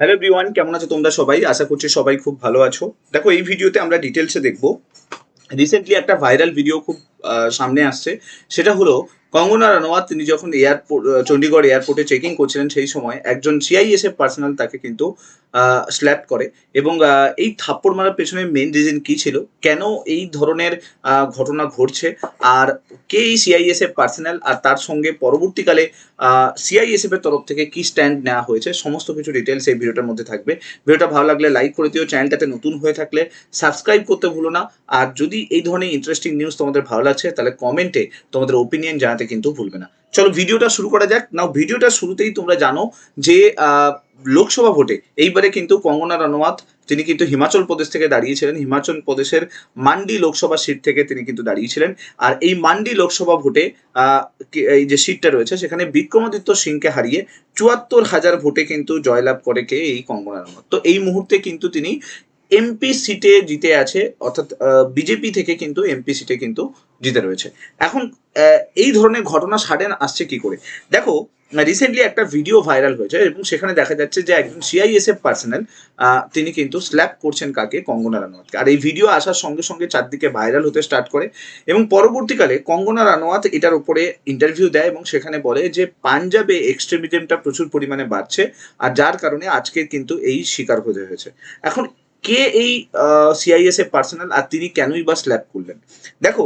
Hello everyone কেমন আছো তোমরা সবাই? আশা করছি সবাই খুব ভালো আছো। দেখো, এই ভিডিওতে আমরা ডিটেলসে দেখব। রিসেন্টলি একটা ভাইরাল ভিডিও খুব সামনে আসছে। সেটা হলো কঙ্গনা রানাওয়াত, তিনি যখন এয়ারপোর্ট চণ্ডীগড় এয়ারপোর্টে চেকিং করছিলেন সেই সময়, একজন সিআইএসএফ পার্সোনাল তাকে কিন্তু স্ল্যাপ করে। এবং এই থাপ্পড় মারার পেছনে মেন রিজন কি ছিল? কেন এই ধরনের ঘটনা ঘটছে? আর কে এই সিআইএসএফ পার্সোনাল আর তার সঙ্গে পরবর্তীকালে সিআইএসএফ এর তরফ থেকে কি স্ট্যান্ড নেওয়া হয়েছে? সমস্ত কিছু ডিটেলস এই ভিডিওটার মধ্যে থাকবে। ভিডিওটা ভালো লাগলে লাইক করে দিও। চ্যানেলটাতে নতুন হয়ে থাকলে সাবস্ক্রাইব করতে ভুলো না। আর যদি এই ধরনের ইন্টারেস্টিং নিউজ তোমাদের ভালো লাগছে, তাহলে কমেন্টে তোমাদের ওপিনিয়ন জানাতে কিন্তু ভুলবে না। চলো ভিডিওটা শুরু করা যাক। নাও ভিডিওটা শুরুতেই তোমরা জানো যে লোকসভা ভোটে এইবারে কিন্তু কঙ্গনা রানাওয়াত তিনি কিন্তু হিমাচল প্রদেশ থেকে দাঁড়িয়েছিলেন। হিমাচল প্রদেশের মান্ডি লোকসভা সিট থেকে তিনি কিন্তু দাঁড়িয়েছিলেন। আর এই মান্ডি লোকসভা ভোটে এই যে সিটটা রয়েছে, সেখানে বিক্রমাদিত্য সিংকে হারিয়ে চুয়াত্তর হাজার ভোটে কিন্তু জয়লাভ করে কে এই কঙ্গনা রানাওয়াত তো এই মুহূর্তে কিন্তু তিনি এমপি সিটে জিতে আছে, অর্থাৎ বিজেপি থেকে কিন্তু এমপি সিটে কিন্তু জিতে রয়েছে। এখন এই ধরনের ঘটনা সাডেন আসছে কি করে? দেখো রিসেন্টলি একটা ভিডিও ভাইরাল হয়েছে এবং সেখানে দেখা যাচ্ছে যে একজন সিআইএসএফ পার্সোনাল তিনি কিন্তু স্ল্যাপ করছেন কাকে? কঙ্গনা রানাওয়াতকে। আর এই ভিডিও আসার সঙ্গে সঙ্গে চারদিকে ভাইরাল হতে স্টার্ট করে এবং পরবর্তীকালে কঙ্গনা রানাওয়াত এটার উপরে ইন্টারভিউ দেয় এবং সেখানে বলে যে, পাঞ্জাবে এক্সট্রিমিজমটা প্রচুর পরিমাণে বাড়ছে আর যার কারণে আজকে কিন্তু এই শিকার হতে হয়েছে। এখন, কে এই সিআইএসএফ পার্সোনাল আর তিনি কেনই বা স্ল্যাপ করলেন? দেখো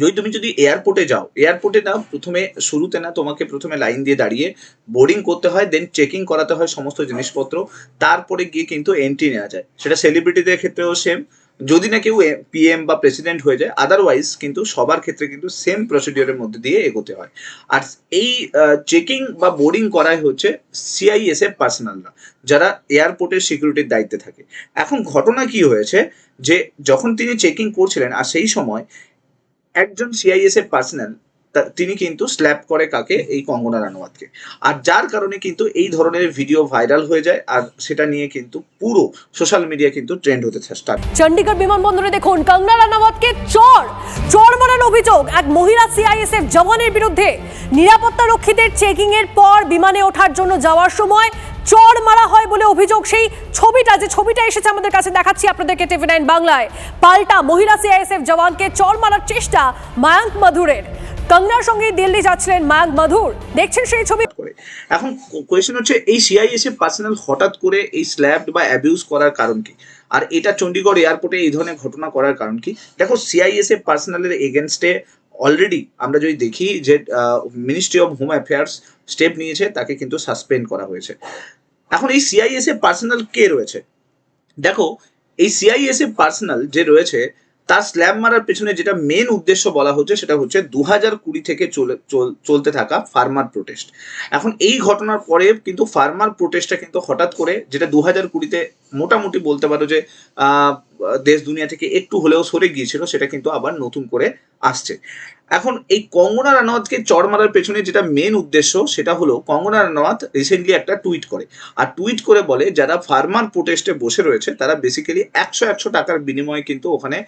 যদি তুমি যদি এয়ারপোর্টে যাও এয়ারপোর্টে না, প্রথমে শুরুতে না তোমাকে প্রথমে লাইন দিয়ে দাঁড়িয়ে বোর্ডিং করতে হয় দেন চেকিং করাতে হয় সমস্ত জিনিসপত্র, তারপরে গিয়ে কিন্তু এন্ট্রি নেওয়া যায়। সেটা সেলিব্রিটিদের ক্ষেত্রেও সেম যদি না কেউ পিএম বা প্রেসিডেন্ট হয়ে যায় আদারওয়াইজ কিন্তু সবার ক্ষেত্রে কিন্তু সেম প্রসিডিওরের মধ্যে দিয়ে এগোতে হয়। আর এই চেকিং বা বোর্ডিং করাই হচ্ছে সিআইএসএফ পার্সোনালরা যারা এয়ারপোর্টের সিকিউরিটির দায়িত্বে থাকে। এখন ঘটনা কি হয়েছে? যে যখন তিনি চেকিং করছিলেন, আর সেই সময় একজন সিআইএসএফ পার্সোনাল তিনি কিন্তু স্ল্যাপ করে কাকে? এই কঙ্গনা রানাওয়াতকে আর যার কারণে কিন্তু এই ধরনের ভিডিও ভাইরাল হয়ে যায়, আর সেটা নিয়ে কিন্তু পুরো সোশ্যাল মিডিয়া কিন্তু ট্রেন্ড হতে স্টার্ট চণ্ডীগড় বিমানবন্দরে দেখুন, কঙ্গনা রানাওয়াতকে চর চর মারার অভিযোগ এক মহিলা সিআইএসএফ জওয়ানের বিরুদ্ধে। নিরাপত্তা রক্ষীদের চেকিং এর পর বিমানে ওঠার জন্য যাওয়ার সময় চর মারা হয় বলে অভিযোগ। সেই ছবিটা, যে ছবিটা এসেছে আমাদের কাছে দেখাচ্ছি আপনাদেরকে টিভি নাইন বাংলায়। পাল্টা মহিলা সিআইএসএফ জওয়ানকে চর মারার চেষ্টা মায়াঙ্ক মাধুরের। কঙ্গনার সঙ্গে দিল্লি যাচ্ছিলেন মায়াঙ্ক মাধুর। দেখছেন সেই ছবি? এখন কোয়েশ্চেন হচ্ছে, এই সিআইএসএফ পার্সোনাল হঠাৎ করে এই স্ল্যাব বা অ্যাবিউজ করার কারণ কি? আর এটা চণ্ডীগড় এয়ারপোর্টে এই ধরনের ঘটনা করার কারণ কি? দেখো সিআইএসএফ পার্সোনালের এগেনস্টে অলরেডি আমরা যদি দেখি যে ministry of home affairs step নিয়েছে, তাকে কিন্তু সাসপেন্ড করা হয়েছে। এখন এই সিআইএসএফ পার্সোনাল কে রয়েছে? দেখো, এই সিআইএসএফ পার্সোনাল যে রয়েছে, তার স্ল্যাব মারার পেছনে যেটা মেন উদ্দেশ্য বলা হচ্ছে, সেটা হচ্ছে দু হাজার কুড়ি থেকে চলে, চল- চলতে থাকা ফার্মার প্রোটেস্ট এখন এই ঘটনার পরে কিন্তু ফার্মার প্রোটেস্টটা কিন্তু হঠাৎ করে, যেটা দু হাজার কুড়িতে মোটামুটি বলতে পারো যে দেশ দুনিয়া থেকে একটু হলেও সরে গিয়েছিল, সেটা কিন্তু আবার নতুন করে আসছে। এখন এই কঙ্গনা রানাওয়াতকে চড় মারার পেছনে যেটা মেন উদ্দেশ্য, সেটা হলো কঙ্গনা রানাওয়াত রিসেন্টলি একটা টুইট করে। আর টুইট করে বলে, যারা ফার্মার প্রোটেস্টে বসে রয়েছে, তারা বেসিক্যালি একশো একশো টাকার বিনিময়ে কিন্তু ওখানে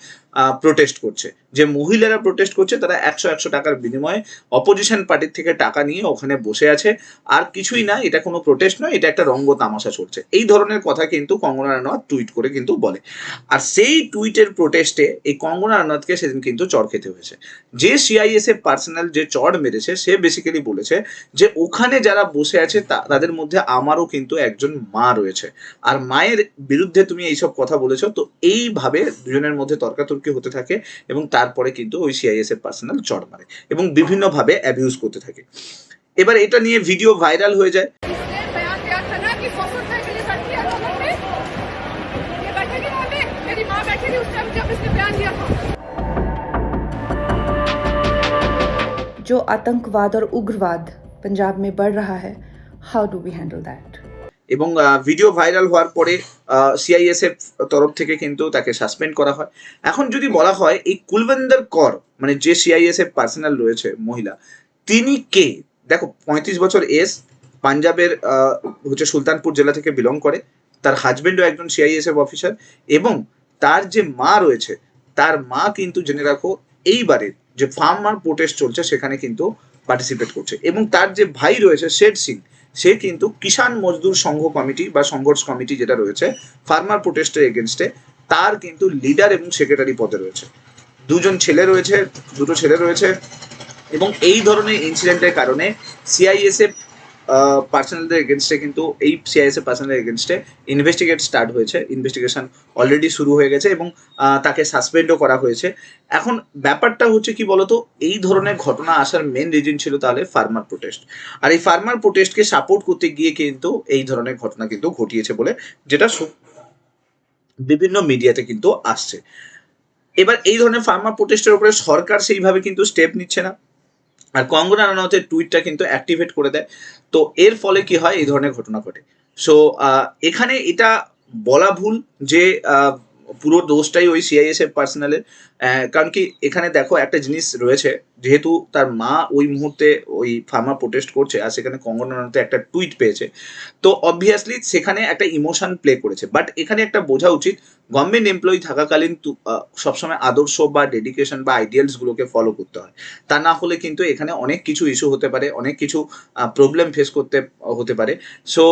প্রোটেস্ট করছে। যে মহিলারা প্রোটেস্ট করছে, তারা একশো একশো টাকার বিনিময়ে অপোজিশন পার্টির থেকে টাকা নিয়ে ওখানে বসে আছে। আর কিছুই না, এটা কোনো প্রোটেস্ট নয়, এটা একটা রঙ্গ তামাশা চলছে। এই ধরনের কথা কিন্তু কঙ্গনা রানাওয়াত টুইট করে কিন্তু বলে। আর সেই টুইটের প্রোটেস্টে এই কঙ্গনা রানাওয়াতকে সেদিন কিন্তু চড় খেতে হয়েছে। যে সিআইএসএফ পার্সোনাল যে চড় মেরেছে, সে বেসিক্যালি বলেছে যে ওখানে যারা বসে আছে তাদের মধ্যে আমারও কিন্তু একজন মা রয়েছে। আর মায়ের বিরুদ্ধে তুমি এইসব কথা বলেছ, তো এইভাবে দুজনের মধ্যে তর্কাতর্কি হতে থাকে এবং তারপরে কিন্তু ওই সিআইএসএফ পার্সোনাল চড় মারে এবং বিভিন্নভাবে অ্যাবিউজ করতে থাকে। এবার এটা নিয়ে ভিডিও ভাইরাল হয়ে যায়। जो आतंकवाद और उग्रवाद पंजाब में बढ़ रहा है how do we handle that এবং ভিডিও ভাইরাল হওয়ার পরে সিআইএসএফ তরফ থেকে কিন্তু তাকে সাসপেন্ড করা হয় এখন যদি বলা হয় এই কুলবন্দর কর মানে যে সিআইএসএফ পার্সোনাল রয়েছে মহিলা তিনি কে দেখো পঁয়ত্রিশ বছর এস পাঞ্জাবের আহ, হচ্ছে সুলতানপুর জেলা থেকে বিলং করে তার হাজবেন্ডও একজন সিআইএসএফ অফিসার এবং তার যে মা রয়েছে, তার মা কিন্তু জেনে রাখো এইবারে যে ফার্মার প্রোটেস্ট চলছে, সেখানে কিন্তু পার্টিসিপেট করছে। এবং তার যে ভাই রয়েছে, শেঠ সিং, সে কিন্তু কিষাণ মজদুর সংঘ কমিটি বা সংঘর্ষ কমিটি যেটা রয়েছে, ফার্মার প্রোটেস্টের এগেনস্টে তার কিন্তু লিডার এবং সেক্রেটারি পদে রয়েছে। দুজন ছেলে রয়েছে, দুটো ছেলে রয়েছে, এবং এই ধরনের ইনসিডেন্টের কারণে সিআইএসএফ পার্সোনালদের এগেনস্টে কিন্তু এই সিআইএসএফ পার্সোনালের এগেনস্টে ইনভেস্টিগেট স্টার্ট হয়েছে। ইনভেস্টিগেশন অলরেডি শুরু হয়ে গেছে এবং তাকে সাসপেন্ডও করা হয়েছে। এখন ব্যাপারটা হচ্ছে কি বলতো? এই ধরনের ঘটনা আসার মেন রিজন ছিল তাহলে ফার্মার প্রোটেস্ট আর এই ফার্মার প্রোটেস্টকে সাপোর্ট করতে গিয়ে কিন্তু এই ধরনের ঘটনা কিন্তু ঘটিয়েছে বলে যেটা বিভিন্ন মিডিয়াতে কিন্তু আসছে। এবার এই ধরনের ফার্মার প্রোটেস্টের উপরে সরকার সেইভাবে কিন্তু স্টেপ নিচ্ছে না। আর কঙ্গনা রানাউতের টুইটটা কিন্তু অ্যাক্টিভেট করে দেয়। তো এর ফলে কি হয়? এই ধরনের ঘটনা ঘটে। সো এখানে এটা বলা ভুল যে পুরো দোষটাই ওই সিআইএসএফ পার্সোনালের কারণ কি, এখানে দেখো একটা জিনিস রয়েছে, যেহেতু তার মা ওই মুহূর্তে ওই ফার্মা প্রোটেস্ট করছে, আর সেখানে কঙ্গনা রানাউতে একটা টুইট পেয়েছে। তো অবভিয়াসলি সেখানে একটা ইমোশন প্লে করেছে। বাট এখানে একটা বোঝা উচিত গভর্নমেন্ট এমপ্লয়ি থাকাকালীন সবসময় আদর্শ বা ডেডিকেশন বা আইডিয়ালস গুলোকে ফলো করতে হয়। তা না হলে কিন্তু এখানে অনেক কিছু ইস্যু হতে পারে, অনেক কিছু প্রবলেম ফেস করতে, হতে পারে। সো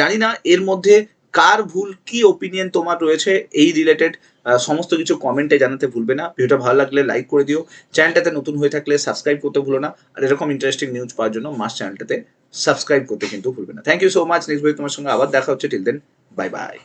জানি না, এর মধ্যে কার ভুল, কি ওপিনিয়ন তোমার রয়েছে, এই রিলেটেড সমস্ত কিছু কমেন্টে জানাতে ভুলবে না। ভিডিওটা ভালো লাগলে লাইক করে দিও। চ্যানেলটাতে নতুন হয়ে থাকলে সাবস্ক্রাইব করতে ভুলো না। আর এরকম ইন্টারেস্টিং নিউজ পাওয়ার জন্য মাস চ্যানেলটাতে সাবস্ক্রাইব করতে কিন্তু ভুলবে না। Thank you so much next video তোমার সঙ্গে আবার দেখা হচ্ছে। Till then bye bye